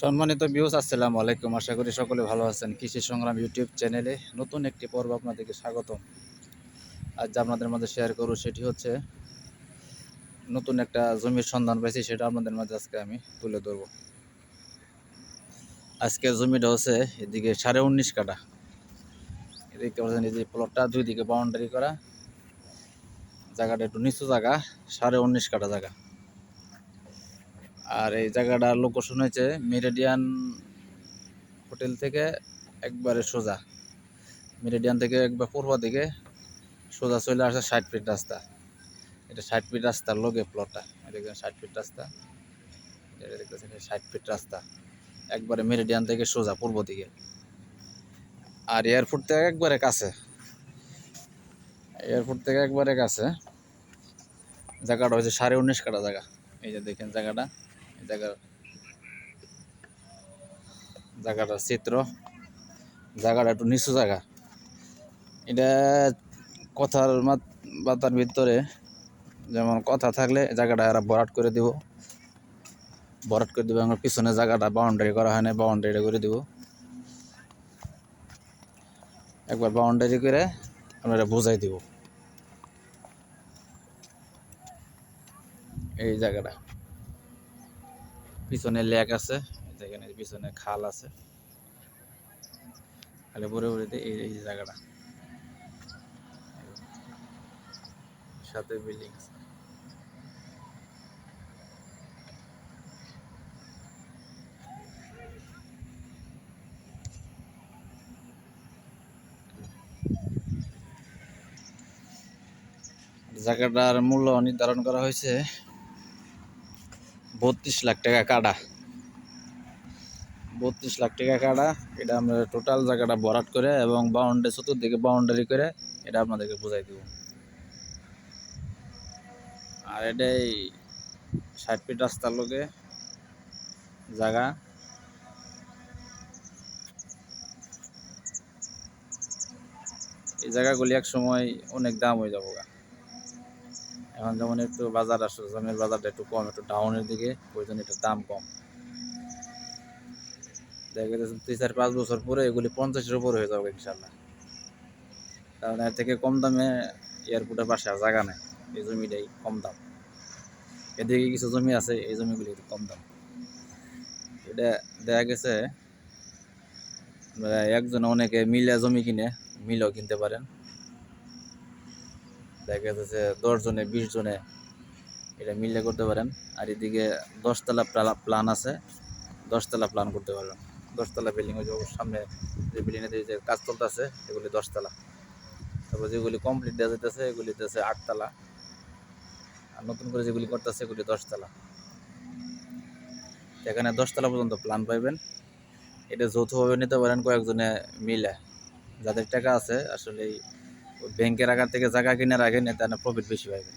সম্মানিত ভিউস আসসালামু আলাইকুম। আশা করি সকলে ভালো আছেন। কৃষি সংগ্রাম ইউটিউব চ্যানেলে নতুন একটি পর্ব আপনাদেরকে স্বাগতম। আজ যা আপনাদের মধ্যে শেয়ার করব সেটি হচ্ছে, নতুন একটা জমির সন্ধান পাইছি, সেটা আপনাদের মাঝে আজকে আমি তুলে ধরব। আজকে জমিটা হচ্ছে এদিকে সাড়ে উনিশ কাটা এদিকে পাচ্ছেন এই যে প্লটটা দুই দিকে বাউন্ডারি করা। জায়গাটা একটু নিচু জায়গা, সাড়ে উনিশ কাটা জায়গা। আর এই জায়গাটার লোকেশন হয়েছে মেরিডিয়ান হোটেল থেকে একবারে সোজা। মেরিডিয়ান থেকে একবার পূর্ব দিকে সোজা চলে আসে ষাট ফিট রাস্তা। এটা ষাট ফিট রাস্তার লোকে প্লটটা দেখবেন ষাট ফিট রাস্তা। এটা দেখতেছেন ষাট ফিট রাস্তা। একবারে মেরিডিয়ান থেকে সোজা পূর্ব দিকে। আর এয়ারপোর্ট থেকে একবারে কাছে। এয়ারপোর্ট থেকে একবারে কাছে। জায়গাটা হচ্ছে সাড়ে উনিশ কাটা জায়গা। এই যে দেখেন জায়গাটা। জায়গাটার চিত্র। জায়গাটা একটু নিচু জায়গা। এটা কথার বার্তার ভিতরে যেমন কথা থাকলে জায়গাটা এরা ভরাট করে দিব। ভরাট করে দিব আমার পিছনে জায়গাটা বাউন্ডারি করা হয় না বাউন্ডারি করে দিব। একবার বাউন্ডারি করে আমরা বুঝাই দিব। এই জায়গাটা। পিছনে লেক আছে, যেখানে পিছনে খাল আছে। খালে পরে পরে এই এই জায়গাটা। সাথে বিল্ডিং আছে। জায়গাটার মূল্য নির্ধারণ করা হয়েছে। বত্রিশ লাখ টাকা কাটা। বত্রিশ লাখ টাকা কাটা, এটা আমরা টোটাল জায়গাটা ভরাট করে এবং বাউন্ডারি চতুর্দিকে বাউন্ডারি করে এটা আপনাদেরকে বুঝাই দেব। আর এটাই ষাট ফিট রাস্তার লোকে জায়গা। এই জায়গাগুলি এক সময় অনেক দাম হয়ে যাব গা। এখন যেমন একটু বাজার আসলে জমির বাজারটা একটু কম একটু ডাউনের দিকে ওই জন্য একটু দাম কম। দেখা যাচ্ছে দুই চার পাঁচ বছর পরে এগুলি পঞ্চাশের উপরে হয়ে যাবে ইনশাল্লাহ কারণ এর থেকে কম দামে এয়ারপোর্টের পাশে আর জায়গা নেই এই জমিটাই কম দাম। এদিকে কিছু জমি আছে এই জমিগুলি একটু কম দাম। এটা দেখা গেছে আহ, একজনে অনেকে মিলে জমি কিনে মিলও কিনতে পারেন। দেখা যাচ্ছে দশ জনে বিশ জনে এটা মিলে করতে পারেন। আর এদিকে দশতলা প্ল্যান আছে। দশতলা প্ল্যান করতে পারবেন। দশতলা বিল্ডিং ওই যে সামনে যে বিল্ডিংয়ে যে কাজ চলতেছে, এগুলি দশতলা। তারপর যেগুলি কমপ্লিট দেওয়া যেতেছে এগুলি আছে আটতলা। আর নতুন করে যেগুলি করতেছে, এগুলি দশতলা। এখানে দশতলা পর্যন্ত প্ল্যান পাইবেন। এটা যৌথভাবে নিতে পারেন কয়েকজনে মিলে। যাদের টাকা আছে আসলে ব্যাংকের আগার থেকে জায়গা কিনে রাখেন এতে প্রফিট বেশি পাইবেন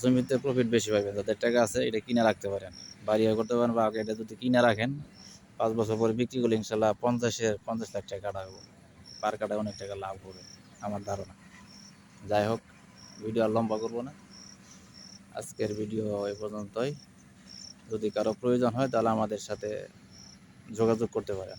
জমিতে প্রফিট বেশি পাইবেন যাদের টাকা আছে এটা কিনে রাখতে পারেন। বাড়িও করতে পারেন বা এটা যদি কিনে রাখেন, পাঁচ বছর পরে বিক্রি করলে ইনশাল্লাহ পঞ্চাশের পঞ্চাশ লাখ টাকা কাটা হবে। পার কাটায় অনেক টাকা লাভ হবে, আমার ধারণা। যাই হোক, ভিডিও আর লম্বা করব না। আজকের ভিডিও এ পর্যন্তই। যদি কারও প্রয়োজন হয় তাহলে আমাদের সাথে যোগাযোগ করতে পারেন।